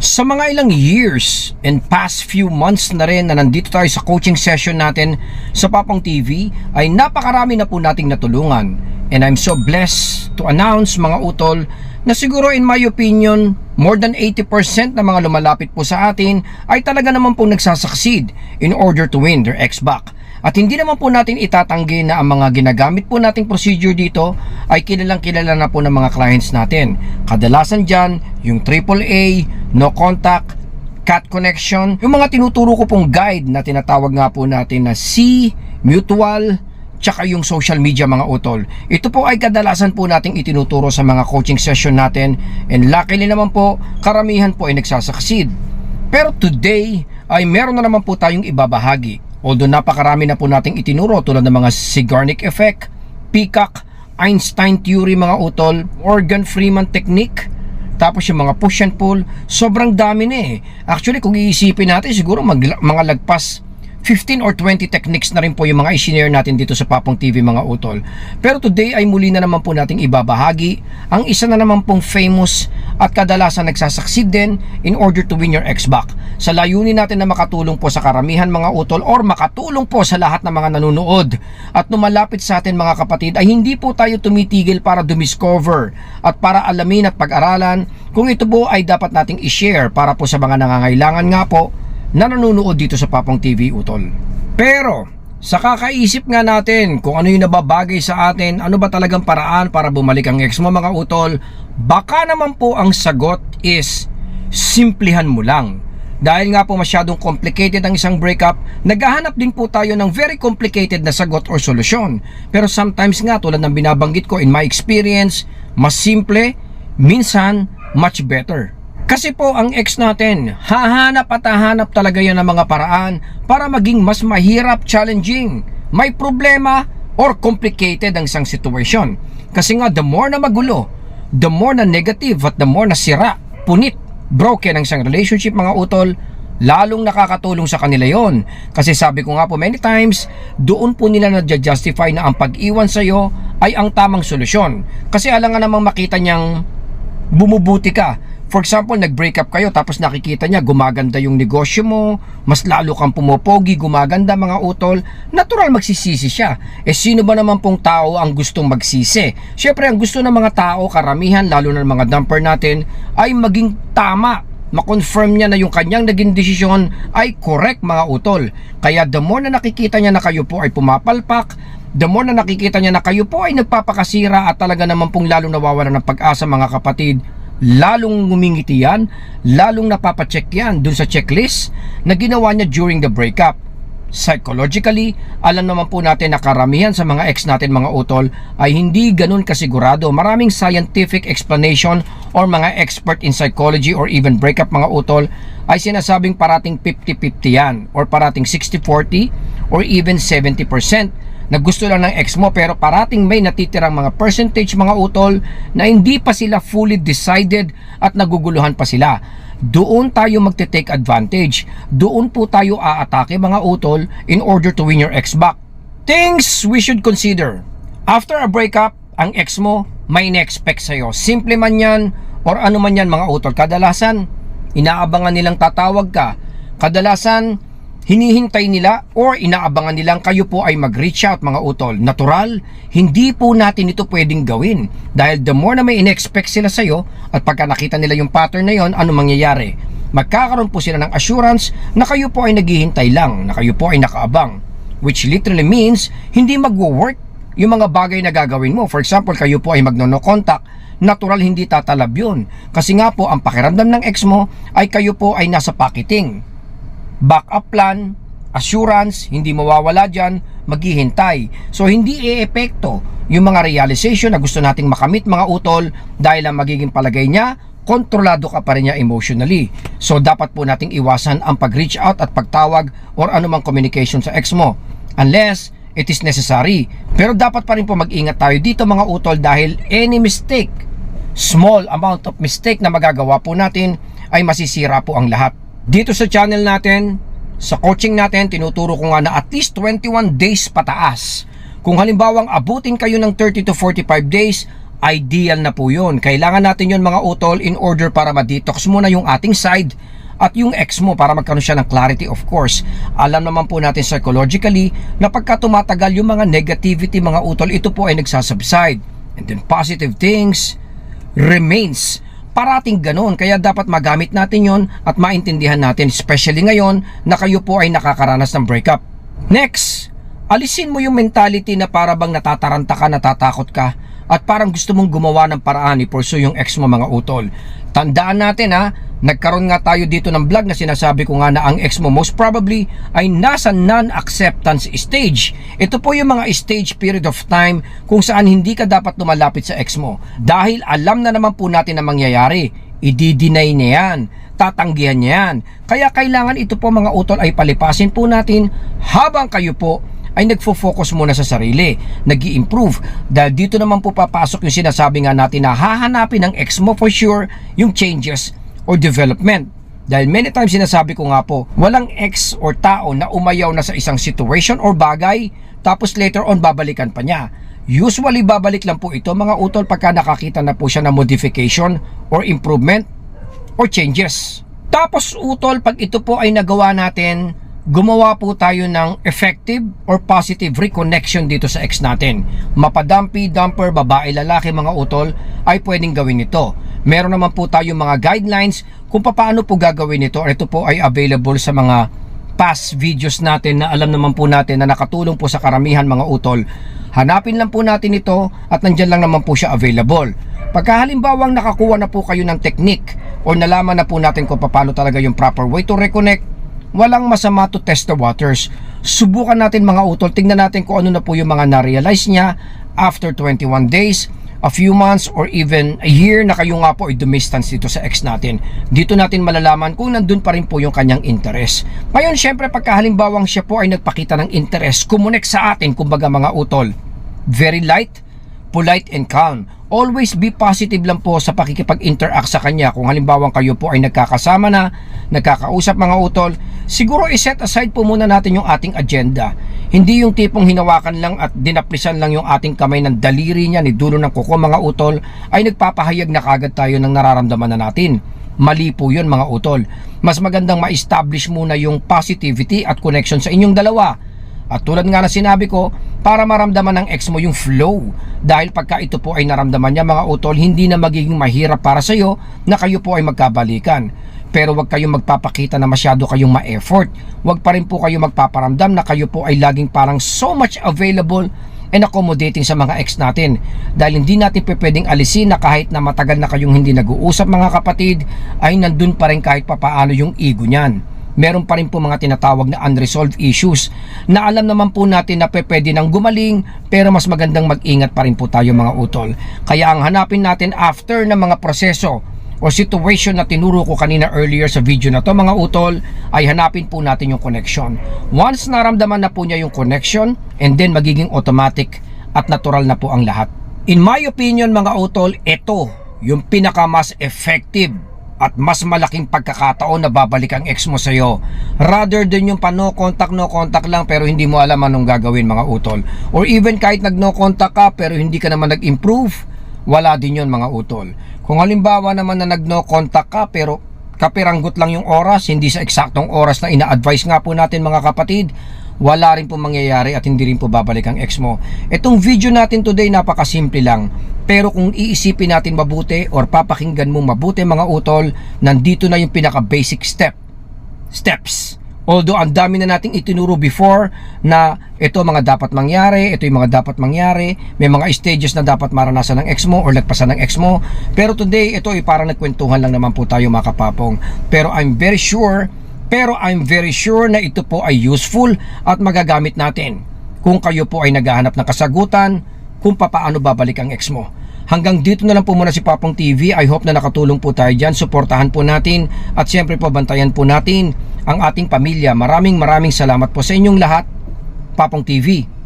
Sa mga ilang years and past few months na rin na nandito tayo sa coaching session natin sa Papang TV ay napakarami na po nating natulungan. And I'm so blessed to announce mga utol na siguro in my opinion more than 80% ng mga lumalapit po sa atin ay talaga naman po nagsasucceed in order to win their X-Back. At hindi naman po natin itatanggi na ang mga ginagamit po nating procedure dito ay kilalang kilala na po ng mga clients natin. Kadalasan dyan, yung AAA, no contact, cat connection, yung mga tinuturo ko pong guide na tinatawag nga po natin na C, mutual, tsaka yung social media mga utol. Ito po ay kadalasan po nating itinuturo sa mga coaching session natin and luckily naman po, karamihan po ay nagsasucceed. Pero today ay meron na naman po tayong ibabahagi. Although napakarami na po nating itinuro tulad ng mga Sigarnik effect, Peacock, Einstein theory mga utol, Morgan Freeman technique, tapos yung mga push and pull, sobrang dami na eh. Actually kung iisipin natin siguro mag, mga lagpas 15 or 20 techniques na rin po yung mga i-share natin dito sa Papong TV mga utol. Pero today ay muli na naman po nating ibabahagi ang isa na naman pong famous at kadalasan nagsasucceed din in order to win your X-Back. Sa layunin natin na makatulong po sa karamihan mga utol or makatulong po sa lahat ng mga nanonood at lumalapit sa atin mga kapatid ay hindi po tayo tumitigil para dumiscover at para alamin at pag-aralan kung ito po ay dapat nating i-share para po sa mga nangangailangan nga po na nanonood dito sa Papang TV Utol. Pero, sa kakaisip nga natin kung ano yung nababagay sa atin, ano ba talagang paraan para bumalik ang ex mo mga utol, baka naman po ang sagot is simplihan mo lang. Dahil nga po masyadong complicated ang isang breakup, naghahanap din po tayo ng very complicated na sagot or solusyon. Pero sometimes nga tulad ng binabanggit ko in my experience, mas simple, minsan much better. Kasi po ang ex natin, hahanap at hahanap talaga yan ng mga paraan para maging mas mahirap, challenging, may problema, or complicated ang isang sitwasyon. Kasi nga the more na magulo, the more na negative at the more na sira, punit, broken ang isang relationship mga utol, lalong nakakatulong sa kanila yon. Kasi sabi ko nga po many times, doon po nila na-justify na ang pag-iwan sa'yo ay ang tamang solusyon. Kasi alam nga namang makita niyang bumubuti ka. For example, nag-break up kayo tapos nakikita niya gumaganda yung negosyo mo, mas lalo kang pumopogi, gumaganda mga utol, natural magsisisi siya. Eh sino ba naman pong tao ang gustong magsisi? Siyempre ang gusto ng mga tao, karamihan, lalo na ng mga dumper natin, ay maging tama makonfirm niya na yung kanyang naging desisyon ay correct mga utol. Kaya the more na nakikita niya na kayo po ay pumapalpak, the more na nakikita niya na kayo po ay nagpapakasira at talaga naman pong lalong nawawala ng pag-asa mga kapatid, lalong ngumingiti yan, lalong napapacheck yan dun sa checklist na ginawa niya during the breakup. Psychologically, alam naman po natin na karamihan sa mga ex natin mga utol ay hindi ganun kasigurado. Maraming scientific explanation or mga expert in psychology or even breakup mga utol ay sinasabing parating 50-50 yan or parating 60-40 or even 70% na gusto lang ng ex mo pero parating may natitirang mga percentage mga utol na hindi pa sila fully decided at naguguluhan pa sila. Doon tayo magte-take advantage. Doon po tayo aatake mga utol in order to win your ex back. Things we should consider. After a breakup, ang ex mo may in-expect sa'yo. Simple man yan or ano man yan mga utol. Kadalasan, inaabangan nilang tatawag ka. Kadalasan, hinihintay nila or inaabangan nilang kayo po ay mag-reach out mga utol. Natural, hindi po natin ito pwedeng gawin. Dahil the more na may in-expect sila sa'yo at pagka nakita nila yung pattern na yon, ano mangyayari? Magkakaroon po sila ng assurance na kayo po ay naghihintay lang, na kayo po ay nakaabang. Which literally means, hindi magwo-work yung mga bagay na gagawin mo. For example, kayo po ay magno-no contact, natural hindi tatalab yun. Kasi nga po, ang pakiramdam ng ex mo ay kayo po ay nasa packaging backup plan, assurance, hindi mawawala dyan, maghihintay. So hindi e-epekto yung mga realization na gusto nating makamit mga utol dahil ang magiging palagay niya, kontrolado ka pa rin niya emotionally. So dapat po nating iwasan ang pag-reach out at pagtawag or anumang communication sa ex mo. Unless it is necessary. Pero dapat pa rin po mag-ingat tayo dito mga utol dahil any mistake, small amount of mistake na magagawa po natin ay masisira po ang lahat. Dito sa channel natin, sa coaching natin, tinuturo ko nga na at least 21 days pataas. Kung halimbawang abutin kayo ng 30 to 45 days, ideal na po yun. Kailangan natin yun mga utol in order para ma-detox muna yung ating side at yung ex mo para magkaroon siya ng clarity of course. Alam naman po natin psychologically na pagka tumatagal yung mga negativity mga utol, ito po ay nagsasubside. And then positive things remains. Parating ganun, kaya dapat magamit natin yon at maintindihan natin, especially ngayon na kayo po ay nakakaranas ng breakup. Next, alisin mo yung mentality na para bang natataranta ka, natatakot ka, at parang gusto mong gumawa ng paraan ni pursue yung ex mo mga utol. Tandaan natin ha, nagkaroon nga tayo dito ng vlog na sinasabi ko nga na ang ex mo most probably ay nasa non-acceptance stage. Ito po yung mga stage period of time kung saan hindi ka dapat lumalapit sa ex mo. Dahil alam na naman po natin na mangyayari. Idi-deny niya yan tatanggihan niya yan. Kaya kailangan ito po mga utol ay palipasin po natin habang kayo po ay nagfo-focus muna sa sarili, nag improve Dahil dito naman po papasok yung sinasabi nga natin na hahanapin ng ex mo for sure yung changes or development. Dahil many times sinasabi ko nga po, walang ex or tao na umayaw na sa isang situation or bagay, tapos later on babalikan pa niya. Usually babalik lang po ito mga utol pagka nakakita na po siya ng modification or improvement or changes. Tapos utol, pag ito po ay nagawa natin, gumawa po tayo ng effective or positive reconnection dito sa ex natin. Mapadampi, dumper, babae, lalaki, mga utol ay pwedeng gawin ito. Meron naman po tayong mga guidelines kung paano po gagawin ito. Ito po ay available sa mga past videos natin na alam naman po natin na nakatulong po sa karamihan mga utol. Hanapin lang po natin ito at nandyan lang naman po siya available. Pagka halimbawang nakakuha na po kayo ng technique o nalaman na po natin kung paano talaga yung proper way to reconnect, walang masama to test the waters. Subukan natin mga utol, tingnan natin kung ano na po yung mga na-realize niya after 21 days, a few months, or even a year na kayo nga po ay dumistance dito sa ex natin. Dito natin malalaman kung nandun pa rin po yung kanyang interest. Ngayon, syempre, pagka halimbawang siya po ay nagpakita ng interest, kumunek sa atin, kumbaga mga utol, very light, polite and calm. Always be positive lang po sa pakikipag-interact sa kanya. Kung halimbawa kayo po ay nagkakasama na, nagkakausap mga utol, siguro i-set aside po muna natin yung ating agenda. Hindi yung tipong hinawakan lang at dinaplisan lang yung ating kamay ng daliri niya ni dulo ng kuko mga utol ay nagpapahayag na kagad tayo ng nararamdaman na natin. Mali po yun mga utol. Mas magandang ma-establish muna yung positivity at connection sa inyong dalawa at tulad nga na sinabi ko, para maramdaman ng ex mo yung flow. Dahil pagka ito po ay naramdaman niya mga utol, hindi na magiging mahirap para sa iyo na kayo po ay magkabalikan. Pero wag kayong magpapakita na masyado kayong ma-effort. Wag pa rin po kayo magpaparamdam na kayo po ay laging parang so much available and accommodating sa mga ex natin. Dahil hindi natin pwedeng alisin na kahit na matagal na kayong hindi nag-uusap mga kapatid, ay nandun pa rin kahit papaano yung ego niyan meron pa rin po mga tinatawag na unresolved issues na alam naman po natin na pwede nang gumaling pero mas magandang mag-ingat pa rin po tayo mga utol. Kaya ang hanapin natin after ng mga proseso o situation na tinuro ko kanina earlier sa video na to mga utol ay hanapin po natin yung connection. Once naramdaman na po niya yung connection and then magiging automatic at natural na po ang lahat. In my opinion mga utol, ito yung pinaka mas effective at mas malaking pagkakataon na babalik ang ex mo sa iyo rather than yung pa no contact no contact lang pero hindi mo alam anong gagawin mga utol. Or even kahit nag no contact ka pero hindi ka naman nag-improve wala din yon mga utol. Kung halimbawa naman na nag no contact ka pero kapiranggot lang yung oras hindi sa eksaktong oras na ina-advise nga po natin mga kapatid wala rin po mangyayari at hindi rin po babalik ang ex mo. Itong video natin today napakasimple lang. Pero kung iisipin natin mabuti or papakinggan mo mabuti mga utol, nandito na yung pinaka basic step. Steps. Although ang dami na nating itinuro before na ito mga dapat mangyari, ito yung mga dapat mangyari, may mga stages na dapat maranasan ng ex mo or lagpasan ng ex mo. Pero today, ito ay parang nagkwentuhan lang naman po tayo mga kapapong. Pero I'm very sure pero I'm very sure na ito po ay useful at magagamit natin kung kayo po ay naghahanap ng kasagutan kung papaano babalik ang ex mo. Hanggang dito na lang po muna si Papong TV. I hope na nakatulong po tayo dyan. Suportahan po natin at siyempre po bantayan po natin ang ating pamilya. Maraming maraming salamat po sa inyong lahat. Papong TV.